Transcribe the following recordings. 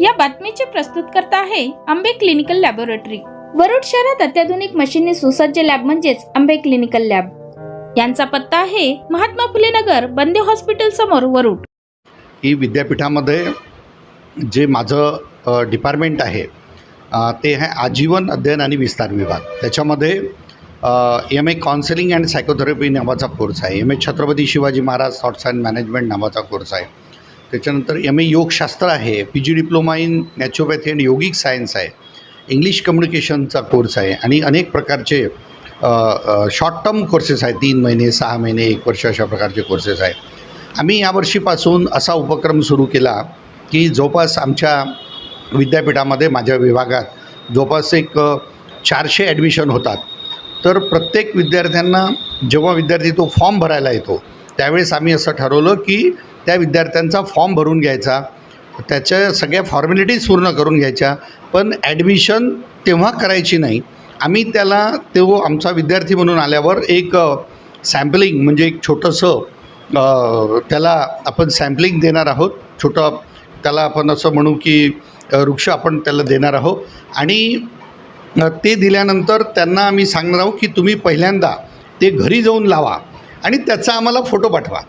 या बातमीचे प्रस्तुतकर्ता आहे आंबे क्लिनिकल लॅबोरेटरी. वरुड शहरात अत्याधुनिक मशीनने सुसज्ज लॅब म्हणजेच आंबे क्लिनिकल लॅब. यांचा पत्ता आहे महात्मा फुले नगर बंदे हॉस्पिटल समोर वरुड. ही विद्यापीठामध्ये जे माझं डिपार्टमेंट आहे ते आहे आजीवन अध्ययन आणि विस्तार विभाग. त्याच्यामध्ये M A counselling and psychotherapy नावाचा कोर्स आहे. M A Chhatrapati Shivaji Maharaj thoughts and management नावाचा कोर्स आहे. त्याच्यानंतर एम ए योगशास्त्र आहे P G diploma in naturopathy and yogic science आहे इंग्लिश कम्युनिकेशनचा कोर्स आहे आणि अनेक प्रकारचे शॉर्ट टर्म कोर्सेस आहेत तीन महिने सहा महिने एक वर्ष अशा प्रकारचे कोर्सेस आहेत. आम्ही यावर्षीपासून असा उपक्रम सुरू केला की जवळपास आमच्या विद्यापीठामध्ये माझ्या विभागात जवळपास एक चारशे ॲडमिशन होतात. तर प्रत्येक विद्यार्थ्यांना जेव्हा विद्यार्थी तो फॉर्म भरायला येतो त्यावेळेस आम्ही असं ठरवलं की त्या विद्यार्थ्यांचा फॉर्म भरून घ्यायचा त्याच्या सगळ्या फॉर्मॅलिटीज पूर्ण करून घ्यायच्या पण ॲडमिशन तेव्हा करायची नाही. आम्ही त्याला तो आमचा विद्यार्थी म्हणून आल्यावर एक सॅम्पलिंग म्हणजे एक छोटंसं त्याला आपण सॅम्पलिंग देणार आहोत. छोटं त्याला आपण असं म्हणू की वृक्ष आपण त्याला देणार आहोत. आणि ते दिल्यानंतर त्यांना आम्ही सांगणार आहोत की तुम्ही पहिल्यांदा ते घरी जाऊन लावा आणि त्याचा आम्हाला फोटो पाठवा.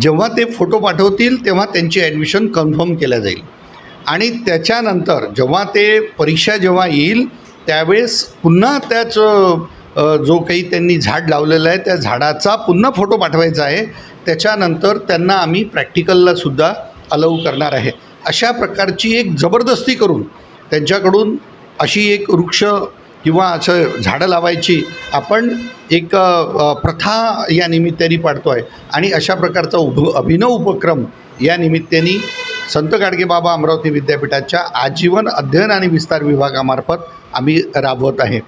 जेव्हा ते फोटो पाठवतील तेव्हा त्यांची ॲडमिशन कन्फर्म केल्या जाईल. आणि त्याच्यानंतर जेव्हा ते परीक्षा जेव्हा येईल त्यावेळेस पुन्हा त्याच जो काही त्यांनी झाड लावलेलं आहे त्या झाडाचा पुन्हा फोटो पाठवायचा आहे. त्याच्यानंतर त्यांना आम्ही प्रॅक्टिकललासुद्धा अलाऊ करणार आहे. अशा प्रकारची एक जबरदस्ती करून त्यांच्याकडून अशी एक वृक्ष किंवा असं झाडं लावायची आपण एक प्रथा या निमित्ताने पाडतो आहे आणि अशा प्रकारचा उभ अभिनव उपक्रम या निमित्ताने संत गाडगेबाबा अमरावती विद्यापीठाच्या आजीवन अध्ययन आणि विस्तार विभागामार्फत आम्ही राबवत आहे.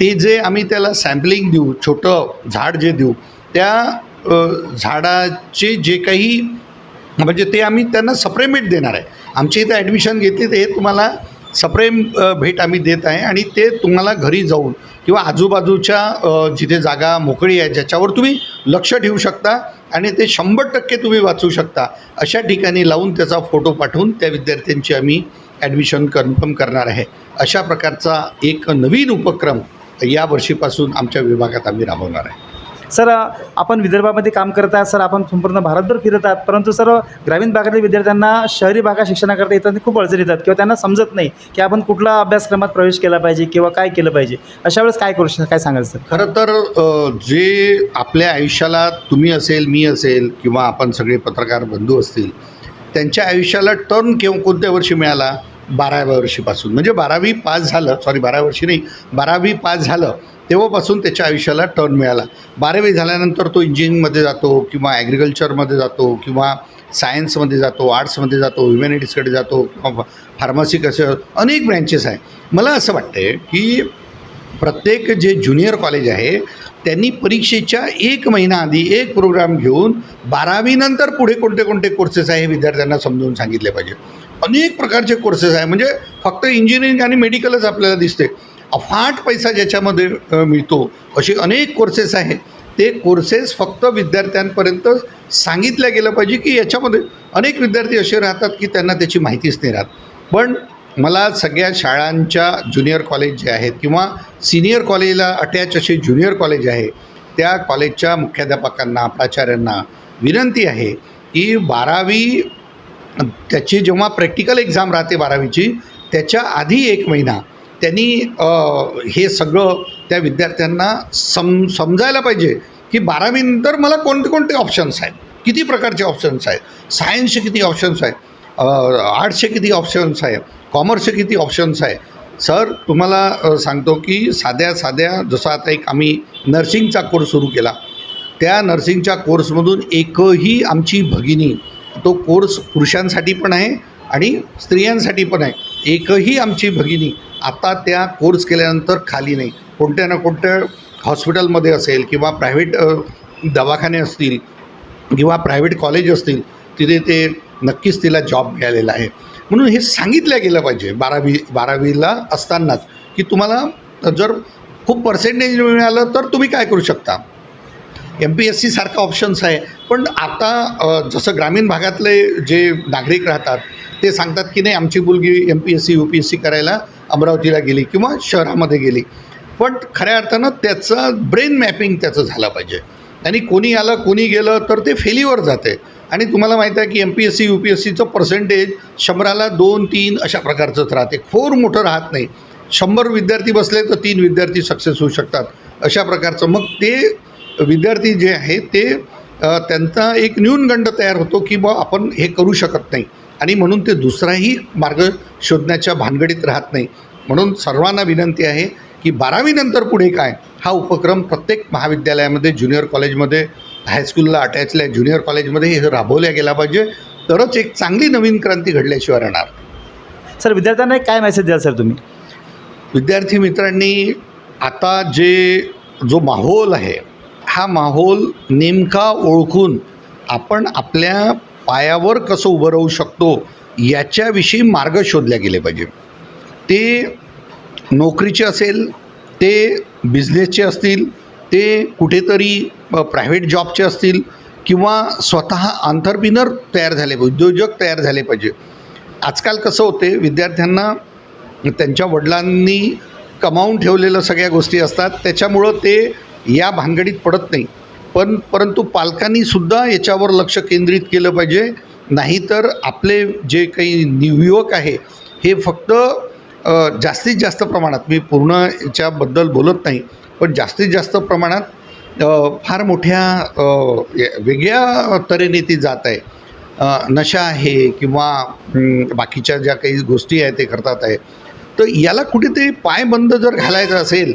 ते जे आम्ही त्याला सॅम्पलिंग देऊ छोटं झाड जे देऊ त्या झाडाचे जे काही म्हणजे ते आम्ही त्यांना सप्रेमेट देणार आहे. आमच्या इथं ॲडमिशन घेतली ते तुम्हाला सप्रेम भेट आम्ही देत आहे आणि ते तुम्हाला घरी जाऊन किंवा आजूबाजूच्या जिथे जागा मोकळी आहे ज्याच्यावर तुम्ही लक्ष ठेवू शकता आणि ते शंभर टक्के तुम्ही वाचू शकता अशा ठिकाणी लावून त्याचा फोटो पाठवून त्या विद्यार्थ्यांची आम्ही ॲडमिशन कन्फर्म करणार आहे. अशा प्रकारचा एक नवीन उपक्रम या वर्षीपासून आमच्या विभागात आम्ही राबवणार आहे. सर आपण विदर्भामध्ये काम करत आहात सर आपण संपूर्ण भारतभर फिरत आहात परंतु सर ग्रामीण भागातील विद्यार्थ्यांना शहरी भागात शिक्षणाकरता येताना खूप अडचणी येतात किंवा त्यांना समजत नाही की आपण कुठला अभ्यासक्रमात प्रवेश केला पाहिजे किंवा काय केलं पाहिजे. अशा वेळेस काय करू शकता काय सांगाल सर? खरं तर जे आपल्या आयुष्याला तुम्ही असेल मी असेल किंवा आपण सगळे पत्रकार बंधू असतील त्यांच्या आयुष्याला टर्न केव्हा कोणत्या वर्षी मिळाला? बाराव्या वर्षीपासून. म्हणजे बारावी पास झालं सॉरी बाराव्या वर्षी नाही बारावी पास झालं तेव्हापासून त्याच्या आयुष्याला टर्न मिळाला. बारावी झाल्यानंतर तो इंजिनिअरिंगमध्ये जातो किंवा ॲग्रिकल्चरमध्ये जातो किंवा सायन्समध्ये जातो आर्ट्समध्ये जातो ह्युमॅनिटीजकडे जातो किंवा फार्मसी कसं अनेक ब्रँचेस आहे. मला असं वाटतं की प्रत्येक जे ज्युनियर कॉलेज आहे त्यांनी परीक्षेच्या एक महिना आधी एक प्रोग्राम घेऊन बारावीनंतर पुढे कोणते कोणते कोर्सेस आहे हे विद्यार्थ्यांना समजून सांगितले पाहिजे. अनेक प्रकारचे कोर्सेस आहे. म्हणजे फक्त इंजिनिअरिंग आणि मेडिकलच आपल्याला दिसते अफाट पैसा ज्याच्यामध्ये मिळतो असे अनेक कोर्सेस आहे ते कोर्सेस फक्त विद्यार्थ्यांपर्यंत सांगितलं गेलं पाहिजे की याच्यामध्ये अनेक विद्यार्थी असे राहतात की त्यांना त्याची माहितीच नाही राहत. पण मला सगळ्या शाळांच्या ज्युनियर कॉलेज जे आहेत किंवा सिनियर कॉलेजला अटॅच असे ज्युनियर कॉलेज आहे त्या कॉलेजच्या मुख्याध्यापकांना प्राचार्यांना विनंती आहे की बारावी त्याची जेव्हा प्रॅक्टिकल एक्झाम राहते बारावीची त्याच्या आधी एक महिना त्यांनी हे सगळं त्या विद्यार्थ्यांना सम समजायला पाहिजे की बारावीनंतर मला कोणते कोणते ऑप्शन्स आहेत? किती प्रकारचे ऑप्शन्स आहेत? सायन्सचे किती ऑप्शन्स आहेत? आर्ट्सचे किती ऑप्शन्स आहे कॉमर्सचे किती ऑप्शन्स आहे सर तुम्हाला सांगतो की साध्या साध्या जसं आता एक आम्ही नर्सिंगचा कोर्स सुरू केला. त्या नर्सिंगच्या कोर्समधून एकही आमची भगिनी तो कोर्स पुरुषांसाठी पण आहे आणि स्त्रियांसाठी पण आहे. एकही आमची भगिनी आता त्या कोर्स केल्यानंतर खाली नाही. कोणत्या ना कोणत्या हॉस्पिटलमध्ये असेल किंवा प्रायव्हेट दवाखाने असतील किंवा प्रायव्हेट कॉलेज असतील तिथे ते नक्कीच तिला जॉब मिळालेला आहे. म्हणून हे सांगितलं गेलं पाहिजे बारावी बारावीला असतानाच की तुम्हाला जर खूप पर्सेंटेज मिळालं तर तुम्ही काय करू शकता? एम पी एस सीसारखा ऑप्शन्स आहे. पण आता जसं ग्रामीण भागातले जे नागरिक राहतात ते सांगतात की नाही आमची मुलगी M P S C U P S C करायला अमरावतीला गेली किंवा शहरामध्ये गेली. पण खऱ्या अर्थानं त्याचं ब्रेन मॅपिंग त्याचं झालं पाहिजे. आणि कोणी आलं कोणी गेलं तर ते फेलीवर जाते. आणि तुम्हाला माहीत आहे की M P S C U P S सीचं पर्सेंटेज शंभराला दोन तीन अशा प्रकारचंच राहते. खोर मोठं राहत नाही. शंभर विद्यार्थी बसले तर तीन विद्यार्थी सक्सेस होऊ शकतात. अशा प्रकारचं. मग ते विद्यार्थी जे आहे ते त्यांचा एक न्यूनगंड तयार होतो की बा आपण हे करू शकत नाही. आणि म्हणून ते दुसराही मार्ग शोधण्याच्या भानगडीत राहत नाही. म्हणून सर्वांना विनंती आहे की बारावीनंतर पुढे काय? हा उपक्रम प्रत्येक महाविद्यालयामध्ये ज्युनियर कॉलेजमध्ये हायस्कूलला अटॅचल्या ज्युनियर कॉलेजमध्ये हे राबवल्या गेला पाहिजे. तरच एक चांगली नवीन क्रांती घडल्याशिवाय राहणार सर विद्यार्थ्यांना एक काय मेसेज द्याल सर तुम्ही? विद्यार्थी मित्रांनी आता जे जो माहोल आहे हा माहोल नेमका ओळखून आपण आपल्या पायावर कसं उभं राहू शकतो याच्याविषयी मार्ग शोधले गेले पाहिजे. ते नोकरीचे असेल ते बिझनेसचे असतील ते कुठेतरी प्रायव्हेट जॉबचे असतील किंवा स्वतः आंतरप्रिनर तयार झाले पाहिजे उद्योजक तयार झाले पाहिजे. आजकाल कसं होते विद्यार्थ्यांना त्यांच्या वडिलांनी कमावून ठेवलेलं सगळ्या गोष्टी असतात त्याच्यामुळं ते या भानगडीत पडत नाही. पण परंतु पालकांनीसुद्धा याच्यावर लक्ष केंद्रित केलं पाहिजे. नाहीतर आपले जे काही युवक आहे हे फक्त जास्तीत जास्त प्रमाणात मी पूर्ण याच्याबद्दल बोलत नाही पण जास्तीत जास्त प्रमाणात फार मोठ्या वेगळ्या तऱ्हेने ती जात आहे. नशा आहे किंवा बाकीच्या ज्या काही गोष्टी आहेत ते करतात आहे. तर याला कुठेतरी पायबंद जर घालायचं असेल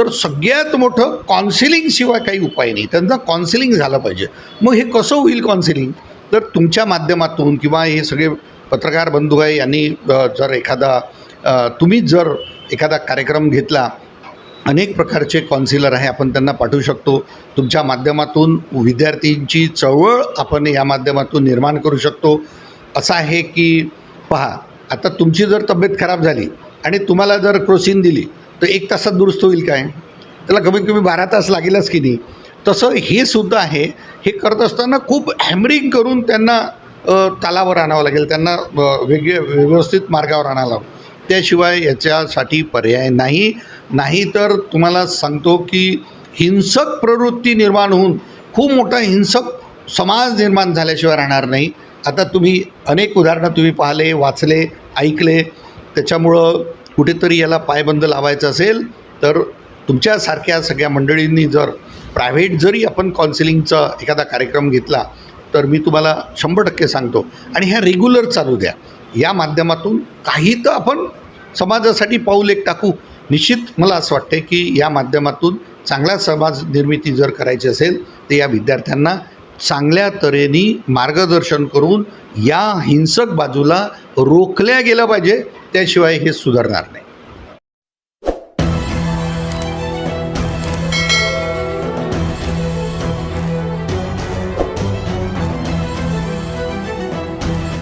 तर सगळ्यात मोठं काउन्सिलिंगशिवाय काही उपाय नाही. त्यांचा कॉन्सिलिंग झालं पाहिजे. मग हे कसं होईल कॉन्सिलिंग तर तुमच्या माध्यमातून किंवा हे सगळे पत्रकार बंधू आहे यांनी जर एखादा तुम्ही तुम्हीच जर एखादा कार्यक्रम घेतला अनेक प्रकारचे कॉन्सिलर आहे आपण त्यांना पाठवू शकतो. तुमच्या माध्यमातून विद्यार्थींची चळवळ आपण या माध्यमातून निर्माण करू शकतो. असं आहे की पहा आता तुमची जर तब्येत खराब झाली आणि तुम्हाला जर क्रोसिन दिली तर एक तासात दुरुस्त होईल काय? त्याला कमीत कमी बारा तास लागेलच की नाही? तसं हे सुद्धा आहे. हे करत असताना खूप हॅमरिंग करून त्यांना तालावर आणावं लागेल. त्यांना वेगळे व्यवस्थित मार्गावर आणावं लागेल त्याशिवाय याच्यासाठी पर्याय नाही. नाही तर तुम्हाला सांगतो की हिंसक प्रवृत्ती निर्माण होऊन खूप मोठा हिंसक समाज निर्माण झाल्याशिवाय राहणार नाही. आता तुम्ही अनेक उदाहरणं तुम्ही पाहिले वाचले ऐकले. त्याच्यामुळं कुठेतरी याला पायबंद लावायचं असेल तर तुमच्यासारख्या सगळ्या मंडळींनी जर प्रायव्हेट जरी आपण काउन्सिलिंगचा एखादा कार्यक्रम घेतला तर मी तुम्हाला शंभर टक्के सांगतो. आणि ह्या रेग्युलर चालू द्या. या माध्यमातून काही तर आपण समाजासाठी पाऊल एक टाकू. निश्चित मला असं वाटते की या माध्यमातून चांगला समाज निर्मिती जर करायची असेल तर या विद्यार्थ्यांना चांगल्या तऱ्हेने मार्गदर्शन करून या हिंसक बाजूला रोखल्या गेलं पाहिजे त्याशिवाय हे सुधारणार नाही.